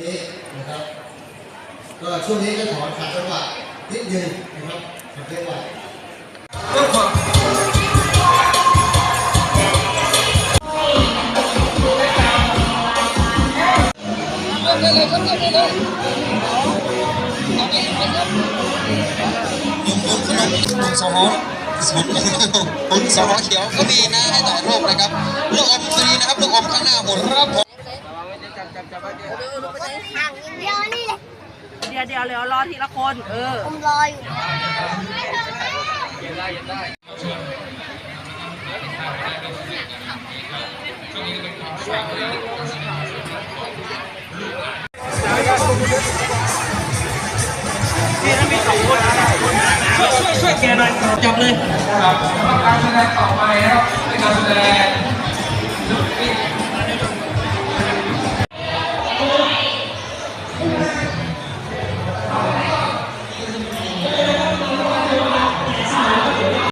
นี้นะครับ ก็ช่วงนี้ก็ขอนขัดจังหวะนิดนึงนะครับขัดจังหวะลุงสมองสมคุณสมองเขียวก็มีนะให้ต่อรูปนะครับ ลูกอมฟรีนะครับ ลูกอมข้างหน้าหมดครับผม ห่างอย่างเดียวนี่เลยเดี๋ยวเดี๋ยวเดี๋ยวรอทีละคน เออ ผมรออยู่ช่วยช่วยแกหน่อยจบเลยครับสำหรับการแสดงต่อไปนะครับเป็นการแสดง